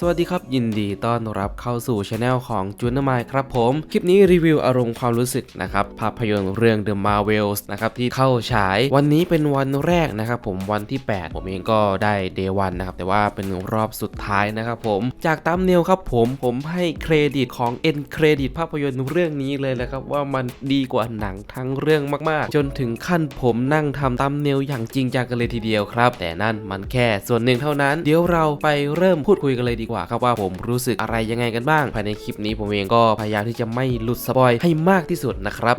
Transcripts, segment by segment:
สวัสดีครับ ยินดีต้อนรับเข้าสู่ช anel ของจูน m ม y ครับผม คลิปนี้รีวิวอารมณ์ความรู้สึกนะครับ ภาพยนตร์เรื่อง The Marvels นะครับ ที่เข้าฉาย วันนี้เป็นวันแรกนะครับผมวันที่ 8 ผมเองก็ได้ Day 1นนะครับ แต่ว่าเป็นรอบสุดท้ายนะครับผมจากตามเนวครับผมผมให้เครดิตของ End เครดิตภาพยนตร์เรื่องนี้เลยนะครับ ว่ามันดีกว่าหนังทั้งเรื่องมากๆ จนถึงขั้นผมนั่งทำตามเนวอย่างจริงจังกันเลยทีเดียวครับ แต่นั่นมันแค่ส่วนหนึ่งเท่านั้น เดี๋ยวเราไปเริ่มพูดคุยกันเลยดีกว่าครับว่าผมรู้สึกอะไรยังไงกันบ้าง ภายในคลิปนี้ผมเองก็พยายามที่จะไม่หลุดสปอยให้มากที่สุดนะครับ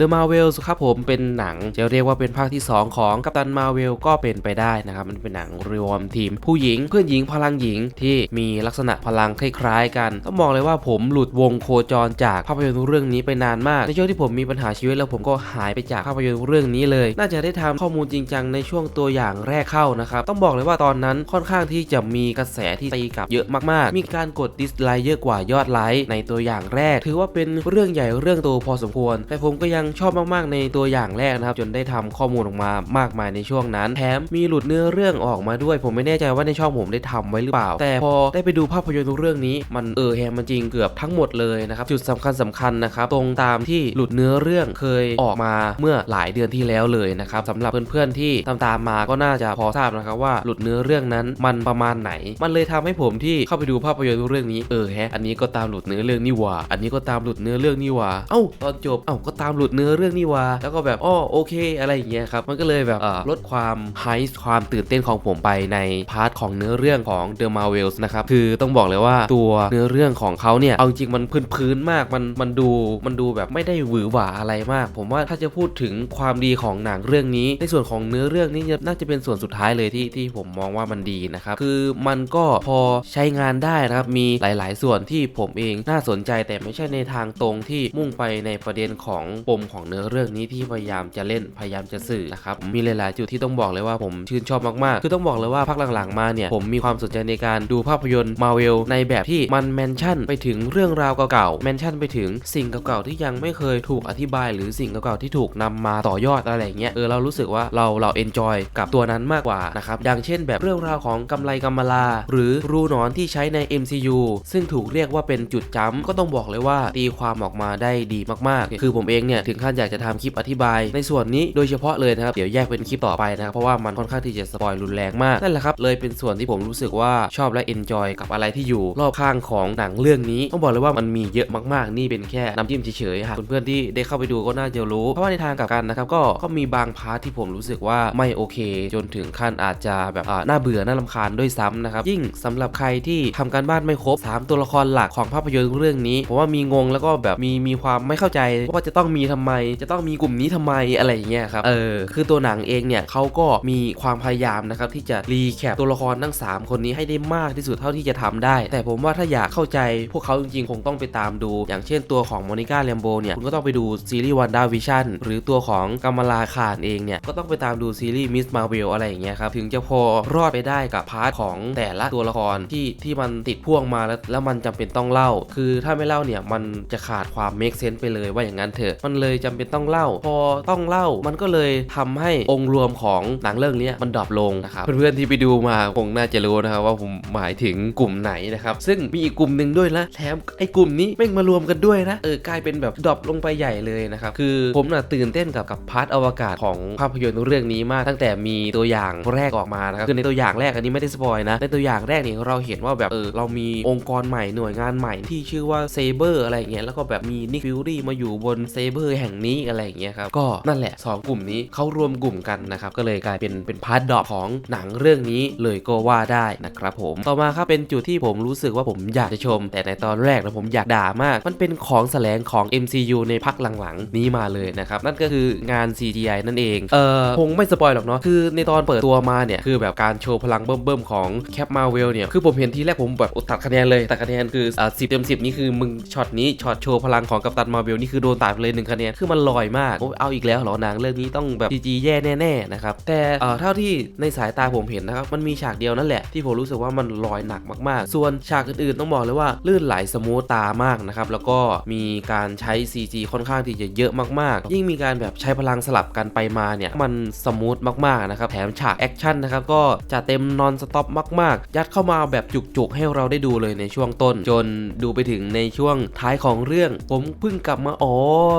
The Marvels ครับผมเป็นหนังจะเรียกว่าเป็นภาคที่ 2 ของกัปตันมาเวลก็เป็นไปได้นะครับ มันเป็นหนังรวมทีม ผู้หญิงเพื่อนหญิงพลังหญิงที่มีลักษณะพลังคล้ายๆ กัน ต้องบอกเลยว่าผมหลุดวงโคจรจากภาพยนตร์เรื่องนี้ไปนานมาก ในช่วงที่ผมมีปัญหาชีวิตแล้วผมก็หายไปจากภาพยนตร์เรื่องนี้เลย น่าจะได้ทำข้อมูลจริงจังในช่วงตัวอย่างแรกเข้านะครับ ต้องบอกเลยว่าตอนนั้นค่อนข้างที่จะมีกระแสที่ตีกลับเยอะมากๆ มีการกดดิสไลค์เยอะกว่ายอดไลค์ในตัวอย่างแรก ถือว่าเป็นเรื่องใหญ่เรื่องโตพอสมควร แต่ผมก็ยังชอบมากๆในตัวอย่างแรกนะครับ จนได้ทำข้อมูลออกมามากมายในช่วงนั้นแถมมีหลุดเนื้อเรื่องออกมาด้วย ผมไม่แน่ใจว่าในช่องผมได้ทำไว้หรือเปล่า แต่พอได้ไปดูภาพยนตร์เรื่องนี้ มันเออแฮมมันจริงเกือบทั้งหมดเลยนะครับจุดสำคัญสำคัญนะครับตรงตามที่หลุดเนื้อเรื่องเคยออกมาเมื่อหลายเดือนที่แล้วเลยนะครับสำหรับเพื่อนๆที่ตามตามมาก็น่าจะพอทราบนะครับว่าหลุดเนื้อเรื่องนั้นมันประมาณไหน มันเลยทำให้ผมที่เข้าไปดูภาพยนตร์เรื่องนี้เออแฮะอันนี้ก็ตามหลุดเนื้อเรื่องนี่หว่า อันนี้ก็ตามหลุดเนื้อเรื่องนี่หว่าเอ้าตอนจบเอ้าก็ตามหลุดเนื้อเรื่องนี่วาแล้วก็แบบอ้อโอเค อะไรอย่างเงี้ยครับมันก็เลยแบบลดความไฮส์ความตื่นเต้นของผมไปในพาร์ทของเนื้อเรื่องของ The Marvels นะครับคือต้องบอกเลยว่าตัวเนื้อเรื่องของเขาเนี่ยเอาจริงมันพื้นๆมากมันมันดูมันดูแบบไม่ได้หวือหวาอะไรมาก ผมว่าถ้าจะพูดถึงความดีของหนังเรื่องนี้ ในส่วนของเนื้อเรื่องนี้น่าจะเป็นส่วนสุดท้ายเลยที่ที่ผมมองว่ามันดีนะครับคือมันก็พอใช้งานได้นะครับมีหลาย ๆ ส่วนที่ผมเองน่าสนใจแต่ไม่ใช่ในทางตรงที่มุ่งไปในประเด็นของปมของเนื้อเรื่องนี้ที่พยายามจะเล่นพยายามจะสื่อนะครับมีหลาย ๆ จุดที่ต้องบอกเลยว่าผมชื่นชอบมาก ๆ คือต้องบอกเลยว่าพักหลัง ๆ มาเนี่ยผมมีความสนใจในการดูภาพยนตร์มาเวลในแบบที่มันแมนชั่นไปถึงเรื่องราวเก่าๆแมนชั่นไปถึงสิ่งเก่า ๆ ที่ยังไม่เคยถูกอธิบาย หรือสิ่งเก่า ๆ ที่ถูกนำมาต่อยอดอะไรเงี้ยเออเรารู้สึกว่าเราเราเอนจอยกับตัวนั้นมากกว่านะครับอย่างเช่น แบบเรื่องราวของกำไรกำมะลา หรือรูนอนที่ใช้ใน MCU ซึ่งถูกเรียกว่าเป็นจุดจ้ำก็ต้องบอกเลยว่าตีความออกมาได้ดีมาก ๆ คือผมเองเนี่ยถึงขั้นอยากจะทำคลิปอธิบาย ในส่วนนี้โดยเฉพาะเลยนะครับเดี๋ยวแยกเป็นคลิปต่อไปนะครับเพราะว่ามันค่อนข้างที่จะสปอยรุนแรงมากนั่นแหละครับเลยเป็นส่วนที่ผมรู้สึกว่าชอบและเอนจอยกับอะไรที่อยู่รอบข้างของหนังเรื่องนี้ต้องบอกเลยว่ามันมีเยอะมากๆ นี่เป็นแค่น้ำจิ้มเฉยๆหากเพื่อนๆที่ได้เข้าไปดูก็น่าจะรู้เพราะว่าในทางกลับกันนะครับก็ก็มีบางพาร์ทที่ผมรู้สึกว่าไม่โอเค จนถึงขั้นอาจจะแบบอ่าน่าเบื่อน่าลำคาญด้วยซ้ำนะครับยิ่งสำหรับใครที่ทำการบ้านไม่ครบสามตัวละครหลักของภาพยนตร์เรื่องนี้ผมว่ามีงงแล้วก็แบบมีมีความไม่เข้าใจว่าจะต้องมีทำไม จะต้องมีกลุ่มนี้ทำไมอะไรอย่างเงี้ยครับ เออ คือตัวหนังเองเนี่ยเขาก็มีความพยายามนะครับที่จะรีแคปตัวละครทั้ง 3 คนนี้ให้ได้มากที่สุดเท่าที่จะทำได้ แต่ผมว่าถ้าอยากเข้าใจพวกเขาจริงๆ คงต้องไปตามดู อย่างเช่นตัวของโมนิก้าแลมโบเนี่ยคุณก็ต้องไปดูซีรีส์วันด้าวิชั่นหรือตัวของกัมมาลาคานเองเนี่ยก็ต้องไปตามดูซีรีส์มิสมาเวลอะไรอย่างเงี้ยครับถึงจะพอรอดไปได้กับพาร์ทของแต่ละตัวละครที่ที่มันติดพ่วงมาแล้วแล้วมันจำเป็นต้องเล่า คือถ้าไม่เล่าเนี่ยมันจะขาดความเมคเซนส์ไปเลยว่าอย่างนั้นเถอะมันเลยจำเป็นต้องเล่า พอต้องเล่ามันก็เลยทำให้องค์รวมของหนังเรื่องนี้มันดรอปลงนะครับเพื่อนๆที่ไปดูมาคงน่าจะรู้นะครับว่าผมหมายถึงกลุ่มไหนนะครับซึ่งมีอีกกลุ่มหนึ่งด้วยละแถมไอ้กลุ่มนี้แม่งมารวมกันด้วยนะเออกลายเป็นแบบดรอปลงไปใหญ่เลยนะครับคือผมน่ะตื่นเต้นกับกับพาร์ทอวกาศของภาพยนตร์เรื่องนี้มากตั้งแต่มีตัวอย่างแรกออกมานะครับคือในตัวอย่างแรกอันนี้ไม่ได้สปอยนะในตัวอย่างแรกนี่เราเห็นว่าแบบเออเรามีองค์กรใหม่หน่วยงานใหม่ที่ชื่อว่าเซเบอร์อะไรอย่างเงี้ยแล้วก็แบบมีนิกฟิวรี่มาอยู่บนเซเบอร์แห่งนี้อะไรอย่างเงี้ยครับก็นั่นแหละสองกลุ่มนี้เขารวมกลุ่มกันนะครับก็เลยกลายเป็นเป็นพาร์ทดอปของหนังเรื่องนี้เลยก็ว่าได้นะครับผมต่อมาครับเป็นจุดที่ผมรู้สึกว่าผมอยากจะชม แต่ในตอนแรกนะผมอยากด่ามาก มันเป็นของแสลงของ MCU ในพักหลังๆ นี้มาเลยนะครับนั่นก็คืองาน CGI นั่นเองเออคงไม่สปอยหรอกเนาะคือในตอนเปิดตัวมาเนี่ยคือแบบการโชว์พลังเบิ่มๆของแคปมาเวลเนี่ยคือผมเห็นทีแรกผมแบบตัดคะแนนเลยตัดคะแนนคืออ่าสิบเต็มสิบนี่คือมึงช็อตนี้ช็อตโชว์พลังของกัปตันมาเวลนี่คือโดนตัดเลยหนึ่งคะแนนเงี้ยคือมันลอยมากเอาอีกแล้วหรอหนังเรื่องนี้ต้องแบบจีแย่แน่ๆนะครับแต่เอ่อเท่าที่ในสายตาผมเห็นนะครับมันมีฉากเดียวนั่นแหละที่ผมรู้สึกว่ามันลอยหนักมากๆ ส่วนฉากอื่นๆต้องบอกเลยว่าลื่นไหลสมูทตามากนะครับแล้วก็มีการใช้ CG ค่อนข้างที่จะเยอะมากๆ ยิ่งมีการแบบใช้พลังสลับกันไปมาเนี่ยมันสมูทมากๆนะครับแถมฉากแอคชั่นนะครับก็จะเต็มนอนสต็อปมาก ๆ ยัดเข้ามาแบบจุกๆ ให้เราได้ดูเลยในช่วงต้น จนดูไปถึงในช่วงท้ายของเรื่อง ผมเพิ่งกลับมาอ๋อ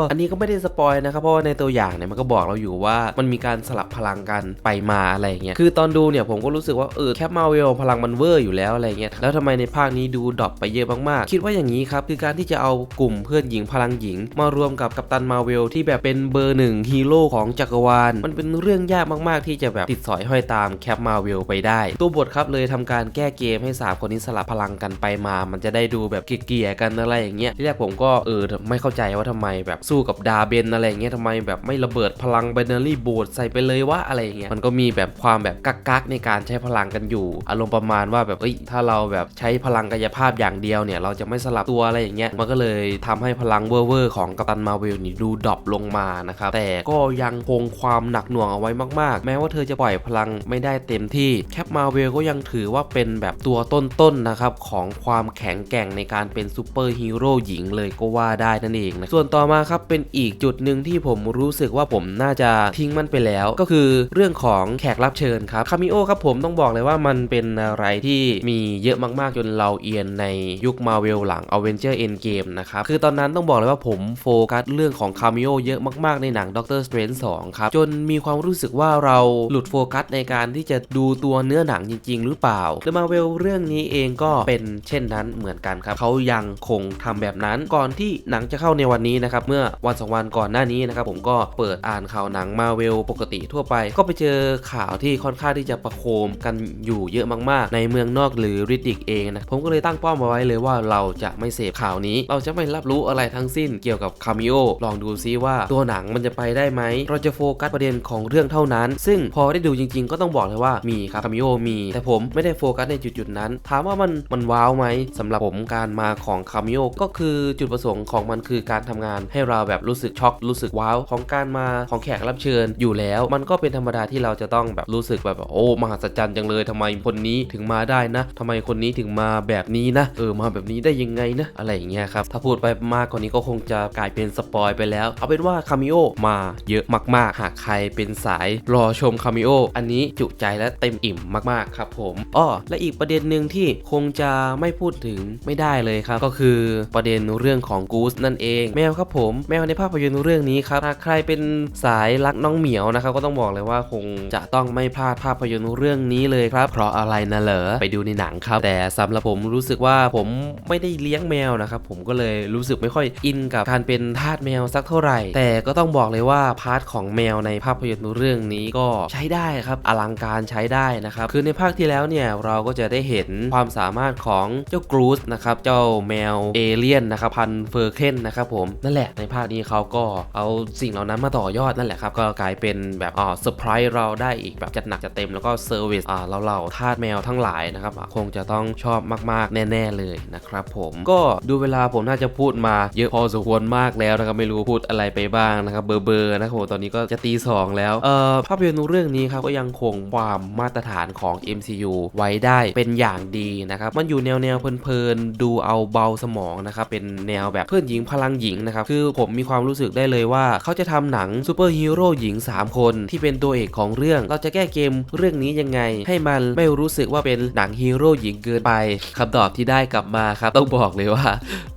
อันนี้ก็ไม่ได้สปอยนะครับเพราะว่าในตัวอย่างเนี่ยมันก็บอกเราอยู่ว่ามันมีการสลับพลังกันไปมาอะไรเงี้ยคือตอนดูเนี่ยผมก็รู้สึกว่าเออแคปมาเวลพลังมันเวอร์อยู่แล้วอะไรเงี้ยแล้วทำไมในภาคนี้ดูดรอปไปเยอะมากๆ คิดว่าอย่างนี้ครับคือการที่จะเอากลุ่มเพื่อนหญิงพลังหญิง มารวมกับกัปตันมาเวลที่แบบเป็นเบอร์หนึ่งฮีโร่ของจักรวาล มันเป็นเรื่องยากมากๆ ที่จะแบบติดสอยห้อยตามแคปมาเวลไปได้ ตัวบทครับเลยทำการแก้เกมให้สามคนนี้สลับพลังกันไปมา มันจะได้ดูแบบเกลี่ยกันอะไรอย่างเงี้ยที่แรกผมก็เออไม่เข้าใจว่าทำไมแบบสู้กับดาเบนอะไรเงี้ยทำไมแบบไม่ระเบิดพลังไบนารี่โบดใส่ไปเลยว่าอะไรเงี้ยมันก็มีแบบความแบบกักๆในการใช้พลังกันอยู่ อารมณ์ประมาณว่าแบบเอ้ยถ้าเราแบบใช้พลังกายภาพอย่างเดียวเนี่ย เราจะไม่สลับตัวอะไรอย่างเงี้ยมันก็เลยทำให้พลังเวอร์ๆของกัปตันมาเวลนี่ดูดรอปลงมานะครับแต่ก็ยังคงความหนักหน่วงเอาไว้มากๆ แม้ว่าเธอจะปล่อยพลังไม่ได้เต็มที่แคปมาเวลก็ยังถือว่าเป็นแบบตัวต้นๆนะครับของความแข็งแกร่งในการเป็นซูเปอร์ฮีโร่หญิงเลยก็ว่าได้นั่นเองนะส่วนต่อมาครับเป็นออีกจุดหนึ่งที่ผมรู้สึกว่าผมน่าจะทิ้งมันไปแล้ว ก็คือเรื่องของแขกรับเชิญครับคามิโอครับผมต้องบอกเลยว่ามันเป็นอะไรที่มีเยอะมากๆจนเราเอียนในยุคมาเวลหลัง a v e n g e r Endgame นะครับ คือตอนนั้นต้องบอกเลยว่าผมโฟกัสเรื่องของคามิโอเยอะมากๆในหนัง Doctor Strange 2 ครับ จนมีความรู้สึกว่าเราหลุดโฟกัสในการที่จะดูตัวเนื้อหนังจริง ๆ หรือเปล่าแต่มาเวลเรื่องนี้เองก็เป็นเช่นนั้นเหมือนกันครับเขายังคงทำแบบนั้นก่อนที่หนังจะเข้าในวันนี้นะครับเมื่อวันสองวันก่อนหน้านี้นะครับผมก็เปิดอ่านข่าวหนังมาเวลปกติทั่วไป ก็ไปเจอข่าวที่ค่อนข้างที่จะประโคมกันอยู่เยอะมากๆ ในเมืองนอกหรือริดิกเองนะผมก็เลยตั้งป้ามาไว้เลยว่าเราจะไม่เสพข่าวนี้ เราจะไม่รับรู้อะไรทั้งสิ้นเกี่ยวกับคามิโอลองดูซิว่าตัวหนังมันจะไปได้ไหมเราจะโฟกัสประเด็นของเรื่องเท่านั้น ซึ่งพอได้ดูจริง ๆ ก็ต้องบอกเลยว่ามีครับคามิโอมี แต่ผมไม่ได้โฟกัสในจุดๆนั้น ถามว่ามันมันว้าวไหมสำหรับผมการมาของคามิโอก็คือจุดประสงค์ของมันคือการทำงานให้เราแบบรู้สึกช็อกรู้สึกว้าวของการมาของแขกรับเชิญอยู่แล้ว มันก็เป็นธรรมดาที่เราจะต้องแบบรู้สึกแบบโอ้มหัศจรรย์จังเลยทำไมคนนี้ถึงมาได้นะทำไมคนนี้ถึงมาแบบนี้นะ เออมาแบบนี้ได้ยังไงนะ อะไรอย่างเงี้ยครับ ถ้าพูดไปมากกว่านี้ก็คงจะกลายเป็นสปอยไปแล้ว เอาเป็นว่าคามิโอมาเยอะมาก ๆ หากใครเป็นสายรอชมคามิโออันนี้จุใจและเต็มอิ่มมาก ๆ ครับผมอ้อและอีกประเด็นหนึ่งที่คงจะไม่พูดถึงไม่ได้เลยครับ ก็คือประเด็นเรื่องของกูสนั่นเอง แมวครับผม แมวในภาพยนตร์เรื่องนี้ครับหากใครเป็นสายรักน้องเหมียวนะครับก็ต้องบอกเลยว่าคงจะต้องไม่พลาดภาพยนตร์เรื่องนี้เลยครับ เพราะอะไรนะเหรอไปดูในหนังครับ แต่สำหรับผมรู้สึกว่าผมไม่ได้เลี้ยงแมวนะครับผมก็เลยรู้สึกไม่ค่อยอินกับการเป็นทาสแมวสักเท่าไหร่ แต่ก็ต้องบอกเลยว่าพาร์ทของแมวในภาพยนตร์เรื่องนี้ก็ใช้ได้ครับอลังการใช้ได้นะครับคือในภาคที่แล้วเนี่ยเราก็จะได้เห็นความสามารถของเจ้ากรูสนะครับเจ้าแมวเอเลี่ยนนะครับพันเฟอร์เคนนะครับผมนั่นแหละในภาคนี้เขาก็เอาสิ่งเหล่านั้นมาต่อยอดนั่นแหละครับ ก็กลายเป็นแบบอ่าเซอร์ไพรส์เราได้อีกแบบจัดหนักจัดเต็มแล้วก็เซอร์วิสอ่าเราเหล่าทาสแมวทั้งหลายนะครับคงจะต้องชอบมากๆ แน่ ๆ เลยนะครับผมก็ดูเวลาผมน่าจะพูดมาเยอะพอสมควรมากแล้วนะครับไม่รู้พูดอะไรไปบ้างนะครับเบอร์เบอร์นะครับผมตอนนี้ก็จะตีสองแล้วเอ่อภาพยนตร์เรื่องนี้ครับก็ยังคงความมาตรฐานของ MCU ไว้ได้เป็นอย่างดีนะครับมันอยู่แนวแนวเพลินๆดูเอาเบาสมองนะครับเป็นแนวแบบเพื่อนหญิงพลังหญิงนะครับคือผมมีความรู้สึกได้เลยว่า เขาจะทำหนังซูเปอร์ฮีโร่หญิง 3 คน ที่เป็นตัวเอกของเรื่อง เราจะแก้เกมเรื่องนี้ยังไง ให้มันไม่รู้สึกว่าเป็นหนังฮีโร่หญิงเกินไปคำตอบที่ได้กลับมาครับต้องบอกเลยว่า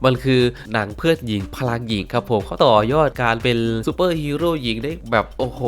มันคือหนังเพื่อนหญิงพลังหญิงครับผมเขาต่อยอดการเป็นซูเปอร์ฮีโร่หญิงได้แบบโอ้โห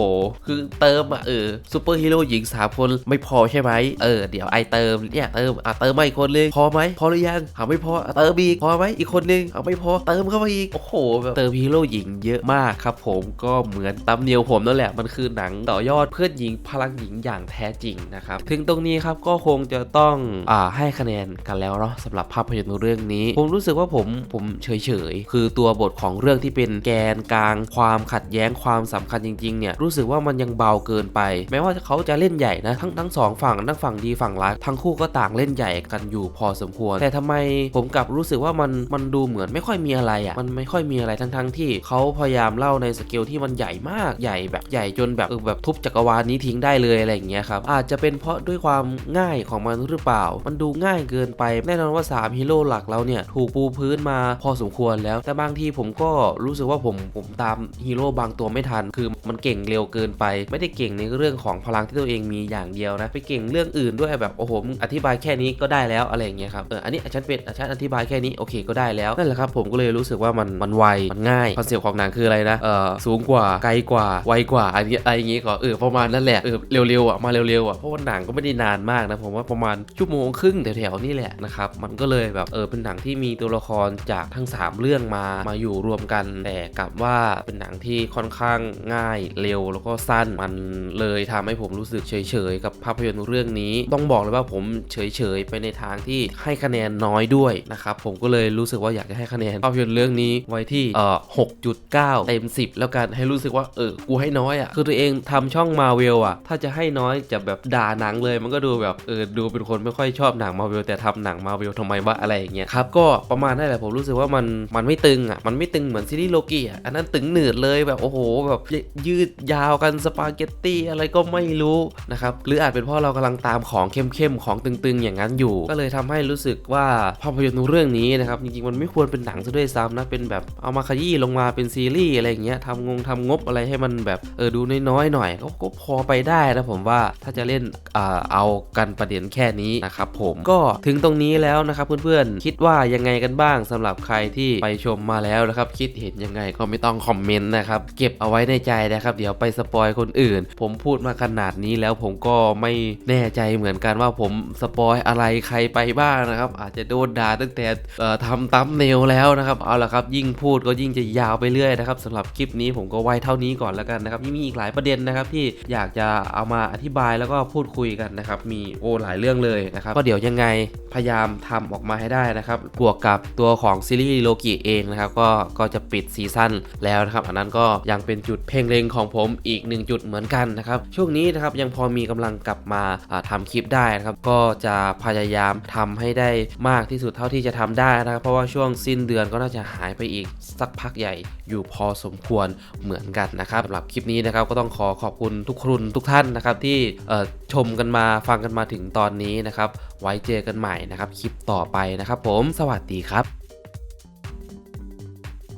คือเติมอะเออซูเปอร์ฮีโร่หญิงสามคนไม่พอใช่ไหมเออเดี๋ยวไอเติมเนี่ยเติมอะเติมมาอีกคนนึงพอไหมพอหรือยังหาไม่พออะเติมอีกพอไหมอีกคนนึงเอาไม่พอเติมเข้ามาอีกโอ้โหแบบเติมฮีโร่หญิงเยอะมากครับผมก็เหมือนตำเนียวผมนั่นแหละมันคือหนังต่อยอดเพื่อนหญิงพลังหญิงอย่างแท้จริงนะครับถึงตรงนี้ครับก็คงจะต้องอ่าให้คะแนนกันแล้วเนาะสำหรับภาพยนตร์เรื่องนี้ ผมรู้สึกว่าผมผมเฉยๆ คือตัวบทของเรื่องที่เป็นแกนกลางความขัดแย้งความสำคัญจริงๆเนี่ยรู้สึกว่ามันยังเบาเกินไป แม้ว่าเขาจะเล่นใหญ่นะทั้งทั้งสองฝั่งทั้งฝั่งดีฝั่งร้ายทั้งคู่ก็ต่างเล่นใหญ่กันอยู่พอสมควร แต่ทำไมผมกลับรู้สึกว่ามันมันดูเหมือนไม่ค่อยมีอะไรอะ่ะมันไม่ค่อยมีอะไรทั้งๆที่เขาเขาพยายามเล่าในสเกลที่มันใหญ่มากใหญ่แบบใหญ่จนแบบเออแบบทุบจักรวาลนี้ทิ้งได้เลยอะไรอย่างเงี้ยครับอาจจะเป็นเพราะด้วยความง่ายของมันหรือเปล่า มันดูง่ายเกินไปแน่นอนว่า 3 ฮีโร่หลักเราเนี่ยถูกปูพื้นมาพอสมควรแล้ว แต่บางทีผมก็รู้สึกว่าผมผมตามฮีโร่บางตัวไม่ทัน คือมันเก่งเร็วเกินไป ไม่ได้เก่งในเรื่องของพลังที่ตัวเองมีอย่างเดียวนะไปเก่งเรื่องอื่นด้วยแบบโอ้โหอธิบายแค่นี้ก็ได้แล้วอะไรอย่างเงี้ยครับเอออันนี้ฉันเป็นฉันอธิบายแค่นี้โอเคก็ได้แล้วนั่นแหละครับผมก็เลยรู้สึกว่ามันมันไวมันง่ายคอนเซปของหนังคืออะไรนะเออสูงกว่าไกลกว่าไวกว่าอันนี้อะไรอย่างงี้ก็เออประมาณนั่นแหละเออเร็วๆอะมาเร็วๆอะเพราะว่าหนังก็ไม่ได้นานมากนะผมว่าประมาณชั่วโมงครึ่งแถวๆนี่แหละนะครับมันก็เลยแบบเออเป็นหนังที่มีตัวละครจากทั้ง 3 เรื่องมามาอยู่รวมกันแต่กลับว่าเป็นหนังที่ค่อนข้างง่ายเร็วแล้วก็สั้นมันเลยทำให้ผมรู้สึกเฉยๆกับภาพยนตร์เรื่องนี้ ต้องบอกเลยว่าผมเฉยๆไปในทางที่ให้คะแนนน้อยด้วยนะครับผมก็เลยรู้สึกว่าอยากจะให้คะแนนภาพยนตร์เรื่องนี้ไว้ที่เอ่อ9 เต็ม 10 แล้วกันให้รู้สึกว่าเออกูให้น้อยอะคือตัวเองทำช่องมาเวลอะ ถ้าจะให้น้อยจะแบบด่าหนังเลยมันก็ดูแบบเออดูเป็นคนไม่ค่อยชอบหนังมาเวลแต่ทำหนังมาเวลทำไมวะอะไรอย่างเงี้ยครับก็ประมาณนั่นแหละผมรู้สึกว่ามันมันไม่ตึงอะมันไม่ตึงเหมือนซีรีส์โลกีอะอันนั้นตึงหนืดเลยแบบโอ้โหแบบยืดยาวกันสปาเกตตี้อะไรก็ไม่รู้นะครับหรืออาจเป็นเพราะเรากำลังตามของเข้มๆของตึงๆ อย่างนั้นอยู่ ก็เลยทำให้รู้สึกว่าภาพยนตร์เรื่องนี้นะครับจริงๆมันไม่ควรเป็นหนังซะด้วยซ้ำนะเป็นแบบเอามาขยี้ลงมาเป็นซีรีส์อะไรอย่างเงี้ยทำงงทำงบอะไรให้มันแบบเออดูน้อยๆหน่อยก็ก็พอไปได้นะผมว่าถ้าจะเล่นเอากันประเด็นแค่นี้นะครับผมก็ถึงตรงนี้แล้วนะครับเพื่อนๆคิดว่ายังไงกันบ้างสำหรับใครที่ไปชมมาแล้วนะครับคิดเห็นยังไงก็ไม่ต้องคอมเมนต์นะครับเก็บเอาไว้ในใจนะครับเดี๋ยวไปสปอยคนอื่น ผมพูดมาขนาดนี้แล้วผมก็ไม่แน่ใจเหมือนกันว่าผมสปอยอะไรใครไปบ้างนะครับอาจจะโดนด่าตั้งแต่ทำตั้มเนลแล้วนะครับเอาละครับยิ่งพูดก็ยิ่งจะยาวไปเรื่อยนะครับสำหรับคลิปนี้ผมก็ไว้เท่านี้ก่อนแล้วกันนะครับยังมีอีกหลายประเด็นนะครับที่อยากจะเอามาอธิบายแล้วก็พูดคุยกันนะครับมีโอ้หลายเรื่องเลยนะครับก็เดี๋ยวยังไงพยายามทำออกมาให้ได้นะครับบวกกับตัวของซีรีส์โลกิเองนะครับก็ก็จะปิดซีซั่นแล้วนะครับอันนั้นก็ยังเป็นจุดเพ่งเล็งของผมอีกหนึ่งจุดเหมือนกันนะครับช่วงนี้นะครับยังพอมีกำลังกลับมาอ่าทำคลิปได้นะครับก็จะพยายามทำให้ได้มากที่สุดเท่าที่จะทำได้นะครับเพราะว่าช่วงสิ้นเดือนก็น่าจะหายไปอีกสักพักใหญ่อยู่พอสมควรเหมือนกันนะครับสำหรับคลิปนี้นะครับก็ต้องขอขอบคุณทุกคนทุกท่านนะครับที่ชมกันมาฟังกันมาถึงตอนนี้นะครับ ไว้เจอกันใหม่นะครับคลิปต่อไปนะครับ ผมสวัสดีครับ